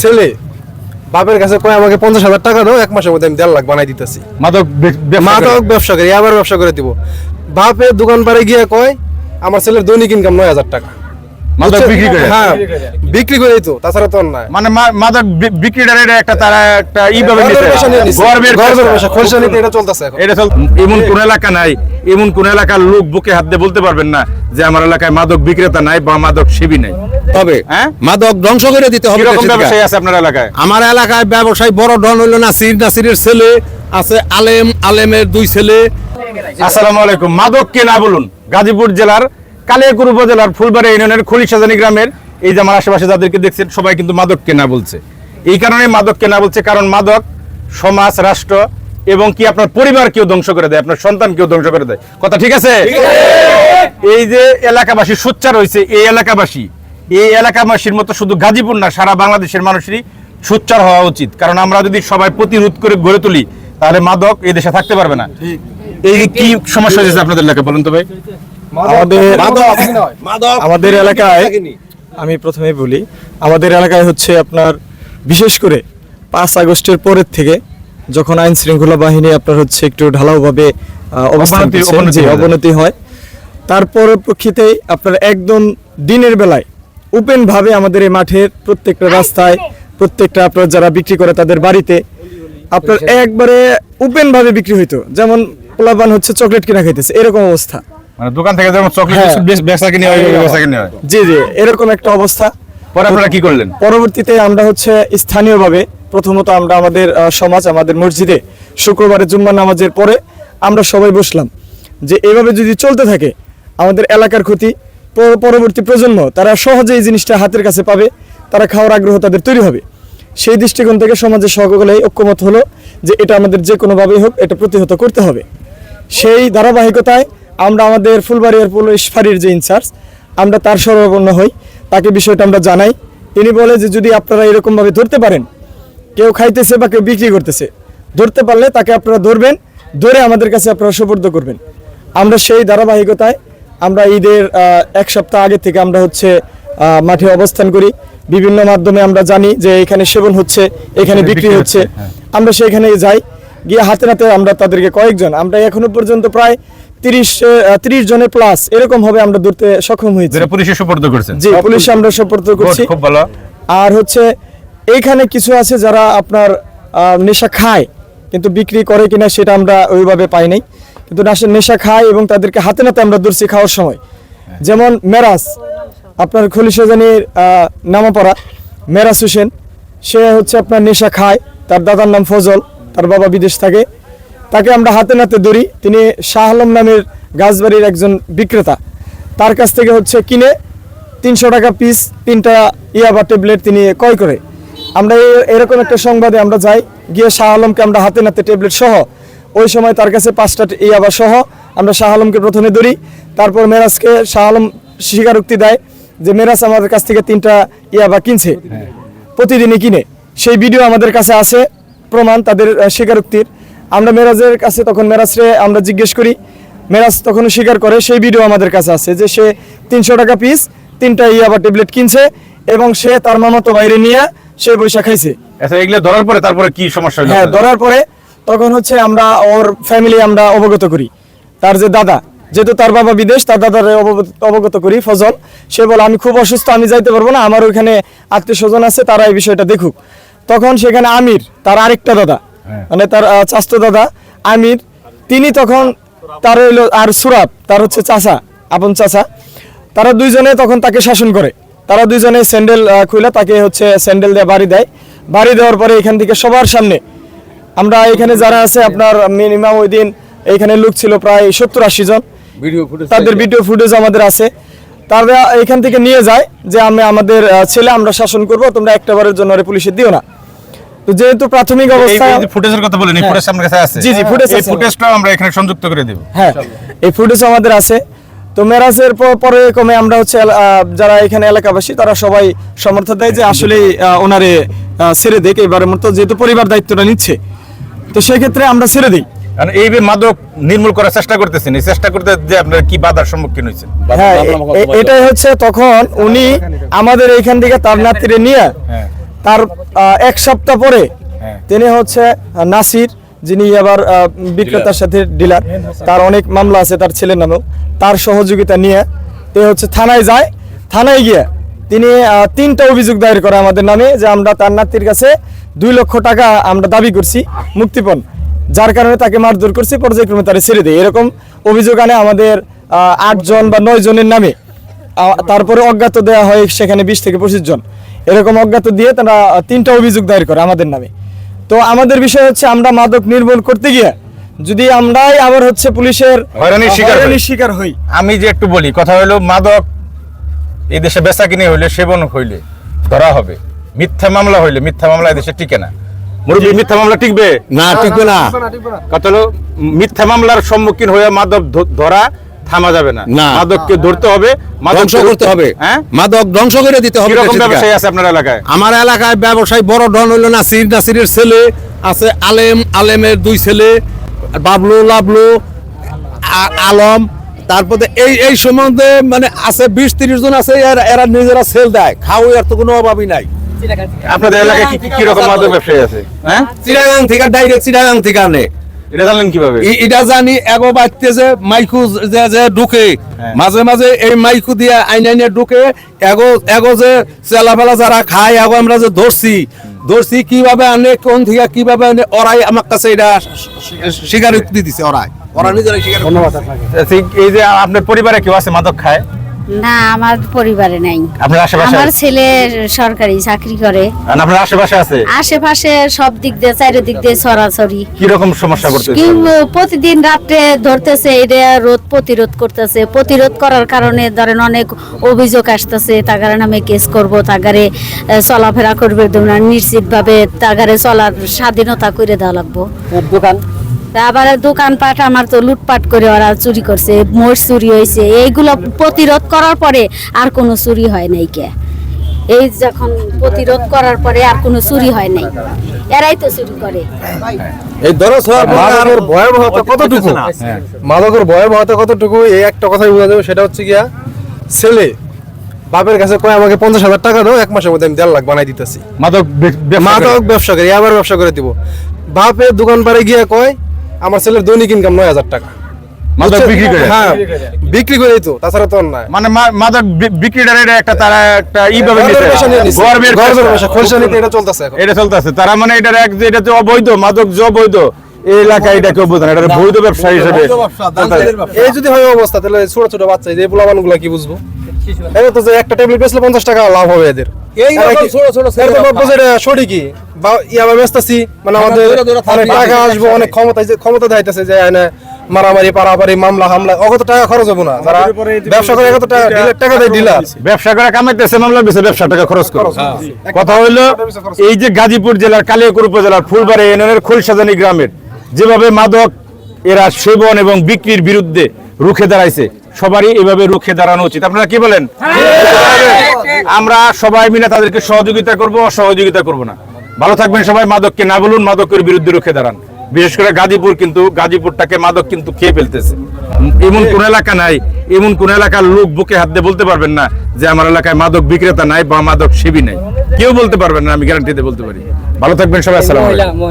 ছেলে বাপের কাছে কয় আমাকে পঞ্চাশ হাজার টাকা দাও এক মাসের মধ্যে আমি দেড় লাখ বানাই দিতেছি। মাদক। মাদক ব্যবসা করে আবার ব্যবসা করে দিব। বাপের দোকান পাড়ে গিয়ে কয় আমার ছেলের দৈনিক ইনকাম নয় হাজার টাকা। মাদক বিক্রি করে। হ্যাঁ বিক্রি করেই তো তাছাড়া তো আর মানে মাদক বিক্রিটার এটা একটা তারা একটা ই গর্বের নিছে। পেশা নিয়ে নিছে। গর্বের গর্বের পেশা। পেশা খোলসা নিতে এটা চলতেছে এখন। এটা এমন কোন এলাকা নাই এমন কোন এলাকার লোক বুকে হাত দিয়ে বলতে পারবেন না যে আমার এলাকায় মাদক বিক্রেতা নাই বা মাদক সেবী নাই। তবে হ্যাঁ? মাদক ধ্বংস করে দিতে হবে কীরকম ব্যবসায়ী আছে আপনার এলাকায়? আমার এলাকায় ব্যবসায়ী বড় ডন হইল নাসির। নাসিরের ছেলে আছে আলেম আলেমের দুই ছেলে। আসসালামু আলাইকুম। মাদক কে না বলুন গাজীপুর জেলার কালিয়াকুর উপজেলার ফুলবাড়ি ইউনিয়নের খলিশাজানি গ্রামের এই যে আমার আশেপাশে যাদেরকে দেখছেন সবাই কিন্তু মাদক কেনা বলছে। এই কারণে মাদক কেনা বলছে কারণ মাদক সমাজ রাষ্ট্র এবং কি আপনার পরিবারকেও ধ্বংস করে দেয় আপনার সন্তানকেও ধ্বংস করে দেয়। কথা ঠিক আছে? এই যে এলাকাবাসী সোচ্চার হয়েছে এই এলাকাবাসী এই এলাকাবাসীর মতো শুধু গাজীপুর না সারা বাংলাদেশের মানুষেরই সোচ্চার হওয়া উচিত। কারণ আমরা যদি সবাই প্রতিরোধ করে গড়ে তুলি তাহলে মাদক এই দেশে থাকতে পারবে না। এই কি সমস্যা হয়েছে আপনাদের এলাকায় বলুন তো ভাই? আমাদের আমাদের এলাকায় আমি প্রথমে বলি আমাদের এলাকায় হচ্ছে আপনার বিশেষ করে পাঁচ আগস্টের পরের থেকে যখন আইন শৃঙ্খলা বাহিনী আপনার হচ্ছে একটু ঢালাওভাবে অবস্থান অবনতি- হয়ে। তারপর প্রেক্ষিতেই আপনার একদম দিনের বেলায় ওপেন ভাবে আমাদের এই মাঠের প্রত্যেকটা রাস্তায় প্রত্যেকটা আপনার যারা বিক্রি করে তাদের বাড়িতে আপনার একবারে ওপেন ভাবে বিক্রি হইতো। যেমন পোলাপান হচ্ছে চকলেট কিনা খাইতেছে এরকম অবস্থা। মানে দোকান থেকে যেমন চকলেট হ্যাঁ। বেচা কিনে হয় বেচা কিনে হয়। জি জি এরকম একটা অবস্থা। পরে আপনারা কি করলেন? পরবর্তীতে আমরা হচ্ছে স্থানীয়ভাবে প্রথমত আমরা আমাদের সমাজ আমাদের মসজিদে শুক্রবারে জুম্মা নামাজের পরে আমরা সবাই বসলাম যে এভাবে যদি চলতে থাকে আমাদের এলাকার ক্ষতি পরবর্তী প্রজন্ম তারা সহজে এই জিনিসটা হাতের কাছে পাবে তারা খাওয়ার আগ্রহ তাদের তৈরি হবে। সেই দৃষ্টিকোণ থেকে সমাজের সকলেই ঐক্যমত হলো যে এটা আমাদের যে কোনোভাবেই হোক এটা প্রতিহত করতে হবে। সেই ধারাবাহিকতায় আমরা আমাদের ফুলবাড়িয়ার পুলিশ ফাঁড়ির যে ইনচার্জ আমরা তার সর্বপন্ন হই। তাকে বিষয়টা আমরা জানাই। তিনি বলে যে যদি আপনারা এরকমভাবে ধরতে পারেন কেউ খাইতেছে বা কেউ বিক্রি করতেছে ধরতে পারলে তাকে আপনারা ধরবেন ধরে আমাদের কাছে আপনারা সুপর্দ করবেন। আমরা সেই ধারাবাহিকতায় আমরা ঈদের এক সপ্তাহ আগে থেকে আমরা হচ্ছে মাঠে অবস্থান করি। বিভিন্ন মাধ্যমে আমরা জানি যে এখানে সেবন হচ্ছে এখানে বিক্রি হচ্ছে। হ্যাঁ। আমরা সেখানে যাই। গিয়ে হাতে হাতে আমরা তাদেরকে কয়েকজন আমরা এখনও পর্যন্ত প্রায় তিরিশ তিরিশ জনের প্লাস এরকম হবে আমরা ধরতে সক্ষম হয়েছি। পুলিশে সুপর্দ করছেন। জি পুলিশ আমরা সুপর্দ করছি। খুব ভালো। আর হচ্ছে এইখানে কিছু আছে যারা আপনার নেশা খায় কিন্তু বিক্রি করে কিনা সেটা আমরা ওইভাবে পাই নাই। কিন্তু নেশা নেশা খায় এবং তাদেরকে হাতে নাতে আমরা ধরছি খাওয়ার সময়। যেমন মেরাজ আপনার খলিশাজানির নামাপড়া মেরাজ হোসেন সে হচ্ছে আপনার নেশা খায় তার দাদার নাম ফজল তার বাবা বিদেশ থাকে। তাকে আমরা হাতে নাতে ধরি। তিনি শাহ আলম নামের গাছবাড়ির একজন বিক্রেতা। তার কাছ থেকে হচ্ছে কিনে তিনশো টাকা পিস তিনটা ইয়াবা ট্যাবলেট তিনি ক্রয় করে। আমরা এরকম একটা সংবাদে আমরা যাই গিয়ে শাহ আলমকে আমরা হাতে নাতে ট্যাবলেট সহ ওই সময় তার কাছে পাঁচটা ইয়াবা সহ আমরা শাহ আলমকে প্রথমে ধরি। তারপর মেরাজকে শাহ আলম স্বীকারোক্তি দেয় যে মেরাজ আমাদের কাছ থেকে তিনটা ইয়াবা কিনছে প্রতিদিনই কিনে। সেই ভিডিও আমাদের কাছে আছে প্রমাণ তাদের স্বীকারোক্তির। আমরা মেরাজের কাছে তখন মেরাজরে আমরা জিজ্ঞেস করি মেরাজ তখন স্বীকার করে সেই ভিডিও আমাদের কাছে আছে যে সে তিনশো টাকা পিস তিনটা ইয়াবা ট্যাবলেট কিনছে এবং সে তার মামাতো বাইরে নিয়ে সে বৈশা খাইছে। আচ্ছা এগুলো ধরার পরে তারপরে কি সমস্যা হ্যাঁ ধরার পরে তখন হচ্ছে আমরা ওর ফ্যামিলি আমরা অবগত করি। তার যে দাদা যেহেতু তার বাবা বিদেশ তার দাদার অবগত করি ফজল। সে বলে আমি খুব অসুস্থ আমি যাইতে পারব না আমার ওইখানে আত্মীয় স্বজন আছে তারা এই বিষয়টা দেখুক। তখন সেখানে আমির তার আরেকটা দাদা। মানে তার চাচাতো দাদা আমির তিনি তখন তার হইল আর সুরাব তার হচ্ছে চাচা আপন চাচা। তারা দুইজনে তখন তাকে শাসন করে। তারা দুইজনে স্যান্ডেল খুলে তাকে হচ্ছে স্যান্ডেল দিয়ে বাড়ি দেয়। বাড়ি দেওয়ার পরে এখান থেকে সবার সামনে আমরা এখানে যারা আছে আপনার মিনিমাম ওই দিন এখানে লোক ছিল প্রায় সত্তর আশি জন। তাদের ভিডিও ফুটেজ আমাদের আছে। তারা এখান থেকে নিয়ে যায় যে আমি আমাদের ছেলে আমরা শাসন করব তোমরা একটা বারের জন্য পুলিশে দিও না। তো যেহেতু প্রাথমিক এই অবস্থায় ফুটেজের কথা বলেন এই ফুটেজ আমার কাছে আছে? জি, জি, footage এই আছে। ফুটেজটাও আমরা এখানে সংযুক্ত করে দেব। হ্যাঁ এই ফুটেজ আমাদের আছে। তো মেরাজের পরে কমে আমরা হচ্ছে যারা এখানে এলাকাবাসী তারা সবাই সমর্থন দেয় যে আসলে ওনারে ছেড়ে দেখ এবারের মতো যেহেতু পরিবার দায়িত্বটা নিচ্ছে তো সেক্ষেত্রে আমরা ছেড়ে দিই। কারণ এই মাদক নির্মূল করার চেষ্টা করতেছেন এই চেষ্টা করতে যে আপনার কি বাধার সম্মুখীন হয়েছেন? হ্যাঁ এটাই হচ্ছে তখন উনি আমাদের এইখান থেকে তার নাতিরে নিয়ে হ্যাঁ। তার এক সপ্তাহ পরে হ্যাঁ। তিনি হচ্ছে নাসির যিনি আবার বিক্রেতার সাথে ডিলার তার অনেক মামলা আছে তার ছেলের নামেও। তার সহযোগিতা নিয়ে তে হচ্ছে থানায় যায়। থানায় গিয়ে তিনি তিনটা অভিযোগ দায়ের করে আমাদের নামে যে আমরা তার নাতির কাছে দুই লক্ষ টাকা আমরা দাবি করছি মুক্তিপণ। যার কারণে তাকে মারধর করছি পর্যায়ক্রমে তারা ছেড়ে দেয়। এরকম অভিযোগ আনে আমাদের আটজন বা নয় জনের নামে। তারপরে অজ্ঞাত দেওয়া হয় সেখানে বিশ থেকে পঁচিশ জন। এরকম অজ্ঞাত দিয়ে তারা তিনটা অভিযোগ দায়ের করে আমাদের নামে। তো আমাদের বিষয় হচ্ছে আমরা মাদক নির্মূল করতে গিয়ে যদি আমরাই আবার হচ্ছে পুলিশের হয়রানির শিকার হই। হয়রানির শিকার হই। আমি যে একটু বলি কথা হলো মাদক এই দেশে বেচা কিনে হইলে সেবন হইলে ধরা হবে। মিথ্যা মামলা হইলে মিথ্যা মামলা এই দেশে টিকে না। মুরব্বী মিথ্যা মামলা টিকবে? না টিকবে না। কথা হলো মিথ্যা মামলার সম্মুখীন হয়ে মাদক ধরা থামা যাবে না। মাদককে ধরতে হবে ধ্বংস করতে হবে। হ্যাঁ? মাদক ধ্বংস করে দিতে হবে ব্যবসায়ী আছে আপনার এলাকায়? আমার এলাকায় ব্যবসায়ী বড় ডন হইল নাসির। নাসিরের ছেলে আছে আলেম। আলেমের দুই ছেলে বাবলু লাবলু আলম। তারপরে এই এই সম্বন্ধে মানে আছে বিশ তিরিশ জন আছে এরা- নিজেরা সেল দেয়। খাও এর তো কোনো অভাবই নাই। আপনাদের এলাকায় কি কি- কীরকম মাদক ব্যবসায়ী আছে? হ্যাঁ? চিরাগাং থেকে ডাইরেক্ট চিরাগাং থেকে আনে। এটা জানলেন কীভাবে? এটা জানি এগো বাড়তে যে মাইকু যে যে ঢুকে। হ্যাঁ। মাঝে মাঝে এই মাইকু দিয়ে আইন আইনে ঢুকে এগো এগো যে চেলাফেলা যারা খায় এগো আমরা যে ধরছি। ধরছি কীভাবে আনে কোন থেকে কীভাবে আনে ওরাই আমার কাছে এটা স্বীকারোক্তি দিছে ওরাই। ওরা নিজেরাই স্বীকার আচ্ছা, এই যে আপনার পরিবারে কেউ আছে মাদক খায়? না আমার পরিবারে নাই। আপনার আশেপাশে আমার ছেলে সরকারি চাকরি করে। আপনার আশেপাশে আছে? আশেপাশে সব দিক দিয়ে চারিদিক দিয়ে ছড়াছড়ি কীরকম সমস্যা করতেছে? প্রতিদিন রাত্রে ধরতেছে এটা রোধ প্রতিরোধ করতেছে। প্রতিরোধ করার কারণে ধরেন অনেক অভিযোগ আসতেছে তাগারে নামে কেস করব তাগারে চলাফেরা করবে নিশ্চিত ভাবে তাগারে চলার স্বাধীনতা করে দেওয়া লাগবো। দোকান? আবার দোকানপাট আমার তো লুটপাট করে ওরা চুরি করছে মোষ চুরি হয়েছে। এইগুলো প্রতিরোধ করার পরে আর কোনো চুরি হয় নাই কে। এই যখন প্রতিরোধ করার পরে আর কোনো চুরি হয় নাই। এরাই তো চুরি করে। এই ধরো সব মাদকের ভয়াবহতা কতটুকু? মাদকের ভয়াবহতা কতটুকু? এই একটা কথাই বোঝা যাবে সেটা হচ্ছে গিয়া ছেলে বাপের কাছে কয় আমাকে পঞ্চাশ হাজার টাকা দাও এক মাসের মধ্যে আমি দেড় লাখ বানাই দিতেছি। মাদক ব্যবসা করে। মাদক ব্যবসা করে আবার ব্যবসা করে দিব। বাপে দোকান পারে গিয়ে কয় আমার ছেলের দৈনিক ইনকাম নয় হাজার টাকা। মাদক বিক্রি করে? হ্যাঁ বিক্রি করেই তো তাছাড়া তো আর মানে মাদক বিক্রিটার এটা একটা তারা গর্বের। গর্বের এটা চলতেছে এখন। এটা চলতেছে। তারা মানে এটার এক যে এটা যে অবৈধ মাদক যে অবৈধ এই এলাকায় এটা কেউ বোঝে এটা বৈধ ব্যবসা হিসেবে এই যদি হয় অবস্থা তাহলে ছোট ছোট বাচ্চা এই কি বুঝব? এটা তো যে একটা ট্যাবলেট বেচলে পঞ্চাশ টাকা লাভ হবে এদের। এই এরা রকম কি- ছোট ছোট এরা তো ছেলেরা ভাববো যে এটা সঠিকই বা ইয়াবা ব্যস্তাছি মানে আমাদের অনেক টাকা আসব অনেক ক্ষমতা ক্ষমতা দেখাইতেছে যে এনে মারামারি পারাপারি মামলা হামলা অগত টাকা খরচ হব না। যারা ব্যবসা করে কত টাকা ডিলার টাকা দেয় ডিলার। ব্যবসা করে কামাইতেছে মামলা বেছে ব্যবসা টাকা খরচ করে। কথা হইল এই যে গাজীপুর জেলার কালিয়াকুর উপজেলার ফুলবাড়ি ইউনিয়নের খোলসাজানি গ্রামের যেভাবে মাদক এরা সেবন এবং বিক্রির বিরুদ্ধে রুখে দাঁড়াইছে সবারই এভাবে রুখে দাঁড়ানো উচিত। আপনারা কি বলেন? আমরা সবাই মিলে তাদেরকে সহযোগিতা করব, অসহযোগিতা করব না। ভালো থাকবেন সবাই মাদককে না বলুন, মাদকের বিরুদ্ধে রুখে দাঁড়ান। বিশেষ করে গাজীপুর কিন্তু, গাজীপুরটাকে মাদক কিন্তু খেয়ে ফেলতেছে। এমন কোন এলাকা নাই, এমন কোন এলাকার লোক বুকে হাত দিয়ে বলতে পারবেন না যে আমার এলাকায় মাদক বিক্রেতা নাই বা মাদক সেবী নাই। কেউ বলতে পারবেন না, আমি গ্যারান্টিতে বলতে পারি। ভালো থাকবেন সবাই, আসসালামু